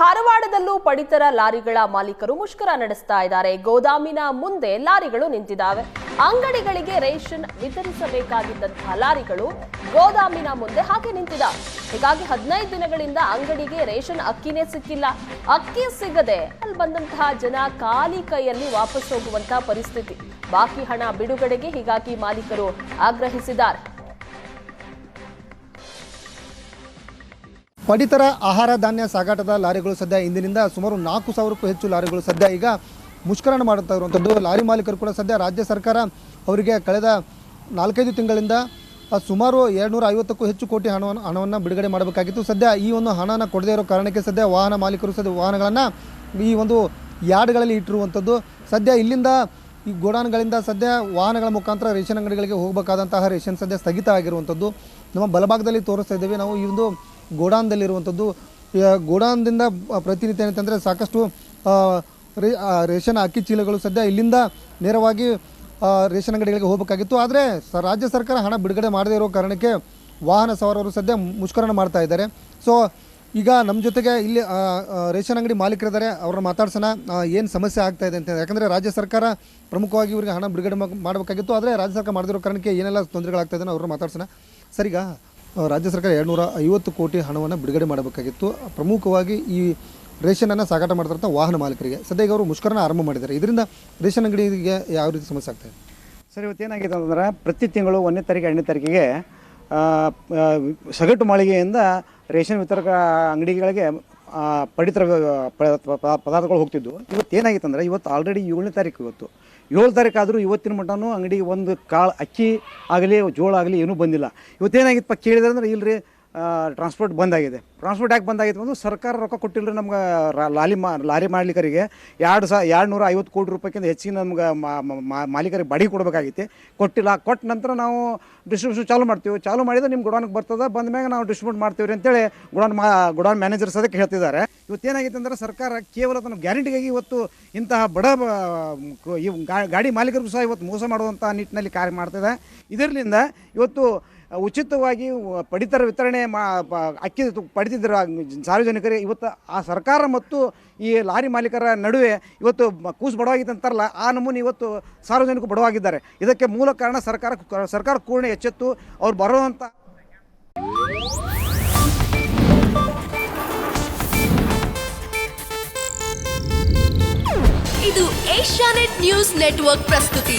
ಧಾರವಾಡದಲ್ಲೂ ಪಡಿತರ ಲಾರಿಗಳ ಮಾಲೀಕರು ಮುಷ್ಕರ ನಡೆಸ್ತಾ ಇದ್ದಾರೆ. ಗೋದಾಮಿನ ಮುಂದೆ ಲಾರಿಗಳು ನಿಂತಿದ್ದಾವೆ. ಅಂಗಡಿಗಳಿಗೆ ರೇಷನ್ ವಿತರಿಸಬೇಕಾಗಿದ್ದಂತಹ ಲಾರಿಗಳು ಗೋದಾಮಿನ ಮುಂದೆ ಹಾಗೆ ನಿಂತಿದ್ದಾವೆ. ಹೀಗಾಗಿ ಹದಿನೈದು ದಿನಗಳಿಂದ ಅಂಗಡಿಗೆ ರೇಷನ್ ಅಕ್ಕಿನೇ ಸಿಕ್ಕಿಲ್ಲ. ಅಕ್ಕಿ ಸಿಗದೆ ಅಲ್ಲಿ ಬಂದಂತಹ ಜನ ಖಾಲಿ ಕೈಯಲ್ಲಿ ವಾಪಸ್ ಹೋಗುವಂತಹ ಪರಿಸ್ಥಿತಿ. ಬಾಕಿ ಹಣ ಬಿಡುಗಡೆಗೆ ಹೀಗಾಗಿ ಮಾಲೀಕರು ಆಗ್ರಹಿಸಿದ್ದಾರೆ. ಪಡಿತರ ಆಹಾರ ಧಾನ್ಯ ಸಾಗಾಟದ ಲಾರಿಗಳು ಸದ್ಯ ಇಂದಿನಿಂದ ಸುಮಾರು ನಾಲ್ಕು ಸಾವಿರಕ್ಕೂ ಹೆಚ್ಚು ಲಾರಿಗಳು ಸದ್ಯ ಈಗ ಮುಷ್ಕರಣ ಮಾಡುತ್ತಾ ಇರುವಂಥದ್ದು. ಲಾರಿ ಮಾಲೀಕರು ಕೂಡ ಸದ್ಯ ರಾಜ್ಯ ಸರ್ಕಾರ ಅವರಿಗೆ ಕಳೆದ ನಾಲ್ಕೈದು ತಿಂಗಳಿಂದ ಸುಮಾರು ಎರಡುನೂರ ಐವತ್ತಕ್ಕೂ ಹೆಚ್ಚು ಕೋಟಿ ಹಣವನ್ನು ಹಣವನ್ನು ಬಿಡುಗಡೆ ಮಾಡಬೇಕಾಗಿತ್ತು. ಸದ್ಯ ಈ ಒಂದು ಹಣನ ಕೊಡದೇ ಇರೋ ಕಾರಣಕ್ಕೆ ಸದ್ಯ ವಾಹನ ಮಾಲೀಕರು ಸದ್ಯ ವಾಹನಗಳನ್ನು ಈ ಒಂದು ಯಾರ್ಡ್ಗಳಲ್ಲಿ ಇಟ್ಟಿರುವಂಥದ್ದು. ಸದ್ಯ ಇಲ್ಲಿಂದ ಈ ಗೋಡಾನ್ಗಳಿಂದ ಸದ್ಯ ವಾಹನಗಳ ಮುಖಾಂತರ ರೇಷನ್ ಅಂಗಡಿಗಳಿಗೆ ಹೋಗಬೇಕಾದಂತಹ ರೇಷನ್ ಸದ್ಯ ಸ್ಥಗಿತ ಆಗಿರುವಂಥದ್ದು. ನಮ್ಮ ಬಲಭಾಗದಲ್ಲಿ ತೋರಿಸ್ತಾ ಇದ್ದೇವೆ. ನಾವು ಈ ಒಂದು ಗೋಡಾನ್ದಲ್ಲಿರುವಂಥದ್ದು ಗೋಡಾನ್ದಿಂದ ಪ್ರತಿನಿತ್ಯ ಏನಂತಂದರೆ ಸಾಕಷ್ಟು ರೇಷನ್ ಅಕ್ಕಿ ಚೀಲಗಳು ಸದ್ಯ ಇಲ್ಲಿಂದ ನೇರವಾಗಿ ರೇಷನ್ ಅಂಗಡಿಗಳಿಗೆ ಹೋಗಬೇಕಾಗಿತ್ತು. ಆದರೆ ಸ, ರಾಜ್ಯ ಸರ್ಕಾರ ಹಣ ಬಿಡುಗಡೆ ಮಾಡದೇ ಇರೋ ಕಾರಣಕ್ಕೆ ವಾಹನ ಸವಾರರು ಸದ್ಯ ಮುಷ್ಕರಣ ಮಾಡ್ತಾ ಇದ್ದಾರೆ. ಸೊ, ಈಗ ನಮ್ಮ ಜೊತೆಗೆ ಇಲ್ಲಿ ರೇಷನ್ ಅಂಗಡಿ ಮಾಲೀಕರಿದ್ದಾರೆ, ಅವ್ರನ್ನ ಮಾತಾಡ್ಸೋಣ ಏನು ಸಮಸ್ಯೆ ಆಗ್ತಾ ಇದೆ ಅಂತ. ಯಾಕಂದರೆ ರಾಜ್ಯ ಸರ್ಕಾರ ಪ್ರಮುಖವಾಗಿ ಇವರಿಗೆ ಹಣ ಬಿಡುಗಡೆ ಮಾಡಬೇಕಾಗಿತ್ತು. ಆದರೆ ರಾಜ್ಯ ಸರ್ಕಾರ ಮಾಡದಿರೋ ಕಾರಣಕ್ಕೆ ಏನೆಲ್ಲ ತೊಂದರೆಗಳಾಗ್ತಾ ಇದೆ ಅವ್ರನ್ನ ಮಾತಾಡ್ಸೋಣ. ಸರಿಗಾ? ರಾಜ್ಯ ಸರ್ಕಾರ ಎರಡುನೂರ ಐವತ್ತು ಕೋಟಿ ಹಣವನ್ನು ಬಿಡುಗಡೆ ಮಾಡಬೇಕಾಗಿತ್ತು. ಪ್ರಮುಖವಾಗಿ ಈ ರೇಷನನ್ನು ಸಾಗಾಟ ಮಾಡ್ತಾರಂಥ ವಾಹನ ಮಾಲೀಕರಿಗೆ. ಸದ್ಯಕ್ಕೆ ಅವರು ಮುಷ್ಕರನ ಆರಂಭ ಮಾಡಿದ್ದಾರೆ. ಇದರಿಂದ ರೇಷನ್ ಅಂಗಡಿಗೆ ಯಾವ ರೀತಿ ಸಮಸ್ಯೆ ಆಗ್ತಾಯಿದೆ ಸರ್, ಇವತ್ತು ಏನಾಗಿದೆ ಅಂದ್ರೆ ಪ್ರತಿ ತಿಂಗಳು ಒಂದನೇ ತಾರೀಕು, ಎರಡನೇ ತಾರೀಕಿಗೆ ಸಗಟು ಮಾಳಿಗೆಯಿಂದ ರೇಷನ್ ವಿತರಕ ಅಂಗಡಿಗಳಿಗೆ ಪಡಿತರ ಪದಾರ್ಥಗಳು ಹೋಗ್ತಿದ್ವು. ಇವತ್ತು ಏನಾಗಿತ್ತು ಅಂದ್ರೆ ಇವತ್ತು ಆಲ್ರೆಡಿ ಏಳನೇ ತಾರೀಕು ಇವತ್ತು. ಏಳು ತಾರೀಕು ಆದರೂ ಇವತ್ತಿನ ಮಟ್ಟನೂ ಅಂಗಡಿಗೆ ಒಂದು ಕಾಳು ಅಕ್ಕಿ ಆಗಲಿ, ಜೋಳ ಆಗಲಿ ಏನೂ ಬಂದಿಲ್ಲ. ಇವತ್ತೇನಾಗಿತ್ತಪ್ಪ ಕೇಳಿದ್ರೆ ಅಂದ್ರೆ, ಇಲ್ರಿ ಟ್ರಾನ್ಸ್ಪೋರ್ಟ್ ಬಂದಾಗಿದೆ. ಟ್ರಾನ್ಸ್ಪೋರ್ಟ್ ಯಾಕೆ ಬಂದಾಗಿತ್ತು ಅಂದ್ರೆ ಸರ್ಕಾರ ರೊಕ್ಕ ಕೊಟ್ಟಿಲ್ಲ ನಮ್ಗೆ ರಾ- ಲಾಲಿ ಮಾ, ಲಾರಿ ಮಾಲೀಕರಿಗೆ. ಎರಡು ಸಾ ಎರಡು ನೂರ ಐವತ್ತು ಕೋಟಿ ರೂಪಾಯಿಗಿಂತ ಹೆಚ್ಚಿನ ನಮ್ಗೆ ಮಾಲೀಕರಿಗೆ ಬಾಡಿಗೆ ಕೊಡಬೇಕಾಗಿತ್ತು ಕೊಟ್ಟಿಲ್ಲ, ಕೊಟ್ಟ ನಂತರ ನಾವು ಡಿಸ್ಟ್ರಿಬ್ಯೂಷನ್ ಚಾಲು ಮಾಡ್ತೀವಿ. ಚಾಲು ಮಾಡಿದ್ರೆ ನಿಮ್ಮ ಗುಡಾನಿಗೆ ಬರ್ತದೆ, ಬಂದ ಮ್ಯಾಗ ನಾವು ಡಿಸ್ಟ್ರಿಬ್ಯೂಟ್ ಮಾಡ್ತೀವಿ ಅಂತೇಳಿ ಗುಡಾನ್ ಮಾ ಗುಡಾನ್ ಮ್ಯಾನೇಜರ್ಸ್ ಅದಕ್ಕೆ ಹೇಳ್ತಿದ್ದಾರೆ. ಇವತ್ತೇನಾಗಿತ್ತು ಅಂದ್ರೆ ಸರ್ಕಾರ ಕೇವಲ ತನ್ನ ಗ್ಯಾರಂಟಿಗಾಗಿ ಇವತ್ತು ಇಂತಹ ಬಡ ಗಾಡಿ ಮಾಲೀಕರಿಗೂ ಸಹ ಇವತ್ತು ಮೋಸ ಮಾಡುವಂಥ ನಿಟ್ಟಿನಲ್ಲಿ ಕಾರ್ಯ ಮಾಡ್ತಿದೆ. ಇದರಿಂದ ಇವತ್ತು ಉಚಿತವಾಗಿ ಪಡಿತರ ವಿತರಣೆ ಮಾ ಅಕ್ಕಿ ಪಡಿತಿದ್ದರು ಸಾರ್ವಜನಿಕರಿಗೆ ಇವತ್ತು ಆ ಸರ್ಕಾರ ಮತ್ತು ಈ ಲಾರಿ ಮಾಲೀಕರ ನಡುವೆ ಇವತ್ತು ಕೂಸು ಬಡವಾಗಿತ್ತು ಅಂತಾರಲ್ಲ, ಆ ನಮೂನೆ ಇವತ್ತು ಸಾರ್ವಜನಿಕರು ಬಡವಾಗಿದ್ದಾರೆ. ಇದಕ್ಕೆ ಮೂಲ ಕಾರಣ ಸರ್ಕಾರ ಸರ್ಕಾರ ಕೂರ್ಣ ಎಚ್ಚೆತ್ತು, ಅವ್ರು ಬರುವಂಥ ಇದು ಏಷ್ಯಾನೆಟ್ ನ್ಯೂಸ್ ನೆಟ್ವರ್ಕ್ ಪ್ರಸ್ತುತಿ.